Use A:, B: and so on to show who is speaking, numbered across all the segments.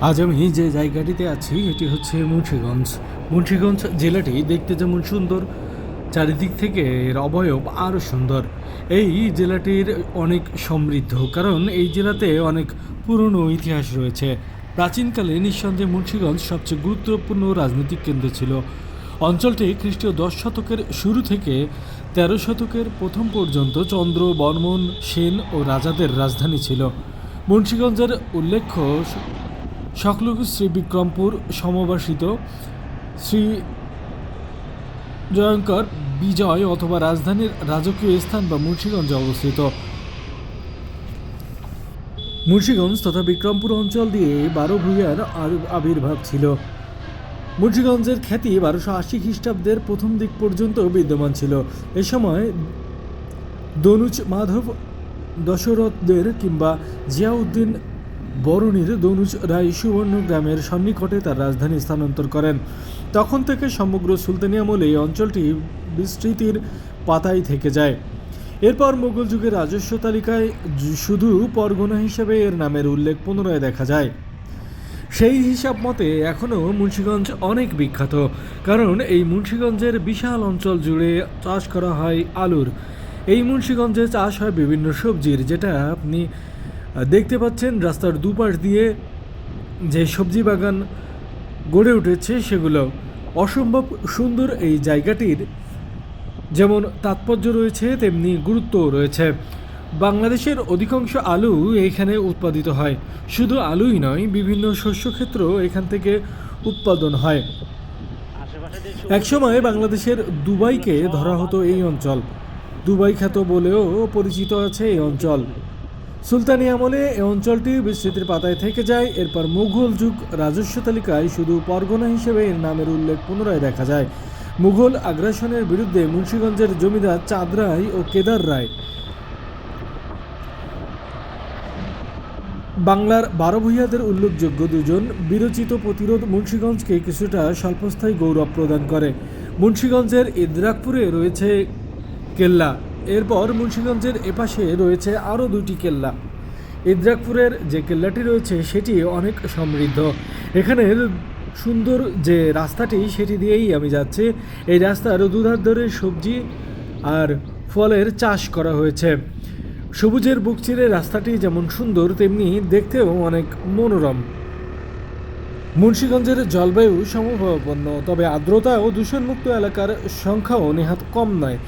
A: আজ আমি যে জায়গাটিতে আছি, এটি হচ্ছে মুন্সিগঞ্জ। মুন্সিগঞ্জ জেলাটি দেখতে যেমন সুন্দর, চারিদিক থেকে এর অবয়ব আরও সুন্দর। এই জেলাটির অনেক সমৃদ্ধ, কারণ এই জেলাতে অনেক পুরনো ইতিহাস রয়েছে। প্রাচীনকালে নিঃসন্দেহে মুন্সিগঞ্জ সবচেয়ে গুরুত্বপূর্ণ রাজনৈতিক কেন্দ্র ছিল। অঞ্চলটি খ্রিস্টীয় দশ শতকের শুরু থেকে তেরো শতকের প্রথম পর্যন্ত চন্দ্র বর্মন সেন ও রাজাদের রাজধানী ছিল। মুন্সিগঞ্জের উল্লেখ্য সকলুক শ্রী বিক্রমপুর সমবাসিত শ্রী জয়ঙ্কর বিজয় অথবা রাজধানীর রাজকীয় স্থান বা মুন্সিগঞ্জে অবস্থিত। মুন্সিগঞ্জ তথা বিক্রমপুর অঞ্চল দিয়ে বারো ভূঁইয়ার আর- আবির্ভাব ছিল। মুন্সিগঞ্জের খ্যাতি বারোশো আশি খ্রিস্টাব্দের প্রথম দিক পর্যন্ত বিদ্যমান ছিল। এ সময় দনুজ মাধব দশরথদের কিংবা জিয়াউদ্দিন বরণীর দনুজ রায় সুবর্ণ গ্রামের সন্নিকটে তার রাজধানী স্থানান্তর করেন। তখন থেকে সমগ্র সুলতানি আমলে এই অঞ্চলটি বিস্তৃতির পাতায় থেকে যায়। এরপর মোগল যুগের রাজস্ব তালিকায় শুধু পরগনা হিসেবে এর নামের উল্লেখ পুনরায় দেখা যায়। সেই হিসাব মতে এখনও মুন্সিগঞ্জ অনেক বিখ্যাত, কারণ এই মুন্সিগঞ্জের বিশাল অঞ্চল জুড়ে চাষ করা হয় আলুর। এই মুন্সিগঞ্জে চাষ হয় বিভিন্ন সবজির, যেটা আপনি দেখতে পাচ্ছেন রাস্তার দুপাশ দিয়ে যে সবজি বাগান গড়ে উঠেছে সেগুলো অসম্ভব সুন্দর এই জায়গাটির যেমন তাৎপর্য রয়েছে, তেমনি গুরুত্বও রয়েছে। বাংলাদেশের অধিকাংশ আলু এখানে উৎপাদিত হয়। শুধু আলুই নয়, বিভিন্ন শস্যক্ষেত্র এখান থেকে উৎপাদন হয়। একসময় বাংলাদেশের দুবাইকে ধরা হতো এই অঞ্চল। দুবাই খ্যাত বলেও পরিচিত আছে এই অঞ্চল। সুলতানি আমলে এই অঞ্চলটি বিস্তৃতির পাতায় থেকে যায়। এরপর মুঘল যুগ রাজস্ব তালিকায় শুধু পরগনা হিসেবে এর নামের উল্লেখ পুনরায় দেখা যায়। মুঘল আগ্রাসনের বিরুদ্ধে মুন্সীগঞ্জের জমিদার চাঁদ রায় ও কেদার রায়। বাংলার বারো উল্লেখযোগ্য দুজন বিরচিত প্রতিরোধ মুন্সিগঞ্জকে কিছুটা স্বল্পস্থায়ী গৌরব প্রদান করে। মুন্সীগঞ্জের ইদ্রাকপুরে রয়েছে কেল্লা। এরপর মুন্সিগঞ্জের এপাশে রয়েছে আরও দুটি কেল্লা। ইদ্রাকপুরের যে কেল্লাটি রয়েছে, সেটি অনেক সমৃদ্ধ। এখানের সুন্দর যে রাস্তাটি, সেটি দিয়েই আমি যাচ্ছি। এই রাস্তার দুধার ধরে সবজি আর ফলের চাষ করা হয়েছে। সবুজের বুক চিরে রাস্তাটি যেমন সুন্দর, তেমনি দেখতেও অনেক মনোরম। মুন্সিগঞ্জের জলবায়ু সমভাবাপন্ন, তবে আর্দ্রতা ও দূষণমুক্ত এলাকার সংখ্যাও নেহাত কম নয়।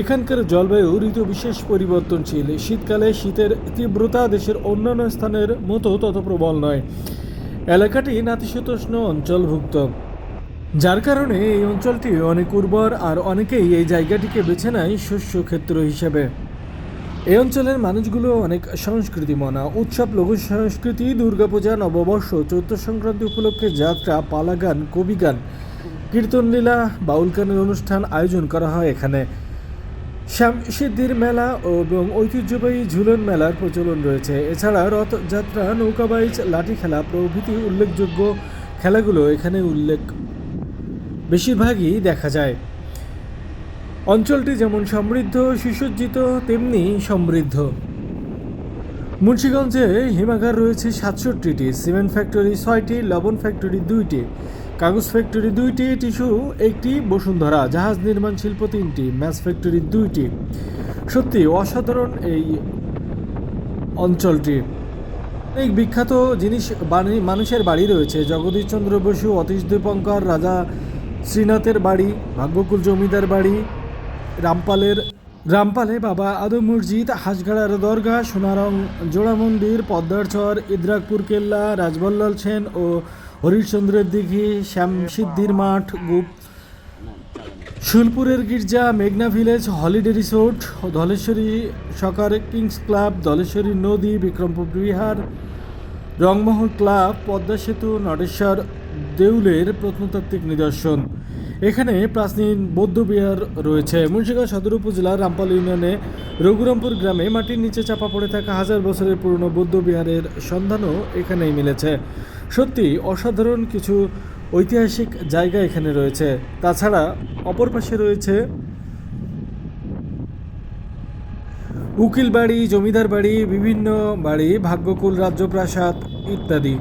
A: এখানকার জলবায়ু ঋতু বিশেষ পরিবর্তনশীল। শীতকালে শীতের তীব্রতা দেশের অন্যান্য স্থানের মতো তত প্রবল নয়। এলাকাটি নাতিশীতোষ্ণ অঞ্চলভুক্ত। যার কারণে এই অঞ্চলটি অনেক উর্বর আর অনেকেই এই জায়গাটিকে বেছে নেয় শস্য ক্ষেত্র হিসেবে। এই অঞ্চলের মানুষগুলো অনেক সংস্কৃতি মনা। উৎসব, লঘু সংস্কৃতি, দুর্গাপূজা, নববর্ষ, চৈত্র সংক্রান্তি উপলক্ষে যাত্রা পালা গান পালাগান কবিগান কীর্তনলীলা বাউল গানের অনুষ্ঠান আয়োজন করা হয় এখানে। শ্যাম সিদ্ধির মেলা এবং ঐতিহ্যবাহী ঝুলন মেলার প্রচলন রয়েছে। এছাড়া রথযাত্রা নৌকাবাইচ লাঠি খেলা প্রভৃতি উল্লেখযোগ্য খেলাগুলো এখানে উল্লেখ বেশিরভাগই দেখা যায়। অঞ্চলটি যেমন সমৃদ্ধ, সুসজ্জিত, তেমনি সমৃদ্ধ। মুন্সিগঞ্জে হিমাগার রয়েছে সাতষট্টিটি, সিমেন্ট ফ্যাক্টরি ছয়টি, লবণ ফ্যাক্টরি দুইটি, কাগজ ফ্যাক্টরি দুইটি, টিস্যু একটি, বসুন্ধরা, জাহাজ নির্মাণ শিল্প তিনটি ম্যাচ ফ্যাক্টরি দুইটি। সত্যি, অসাধারণ এই অঞ্চলটি। অনেক বিখ্যাত জিনিস মানুষের বাড়ি রয়েছে। জগদীশচন্দ্র বসু, অতীশ দীপঙ্কর রাজা শ্রীনাথের বাড়ি, ভাগ্যকুল জমিদার বাড়ি রামপালের রামপালে বাবা আদম মসজিদ, হাঁসগাড়ার দরগা সোনারং জোড়া মন্দির, পদ্মার চর ইদ্রাকপুর কেল্লা, রাজবল্লাল সেন ও হরিশ্চন্দ্রের দিঘি শ্যামসিদ্ধির মাঠ, গুপ শুলপুরের গির্জা, মেঘনা village, holiday resort, Dhaleshwari soccer kings club, Dhaleshwari নদী, বিক্রমপুর বিহার, রংমহল ক্লাব, পদ্মা সেতু, নটেশ্বর দেউলের প্রত্নতাত্ত্বিক নিদর্শন। এখানে প্রাচীন বৌদ্ধবিহার রয়েছে। মুন্সিগঞ্জ সদর উপজেলার রামপাল ইউনিয়নে রঘুরামপুর গ্রামে মাটির নিচে চাপা পড়ে থাকা হাজার বছরের পুরনো বৌদ্ধবিহারের সন্ধানও এখানেই মিলেছে। সত্যি, অসাধারণ কিছু ঐতিহাসিক জায়গা এখানে রয়েছে। তাছাড়া অপর পাশে রয়েছে উকিল বাড়ি জমিদার বাড়ি, বিভিন্ন বাড়ি, ভাগ্যকুল, রাজ্যপ্রাসাদ ইত্যাদি।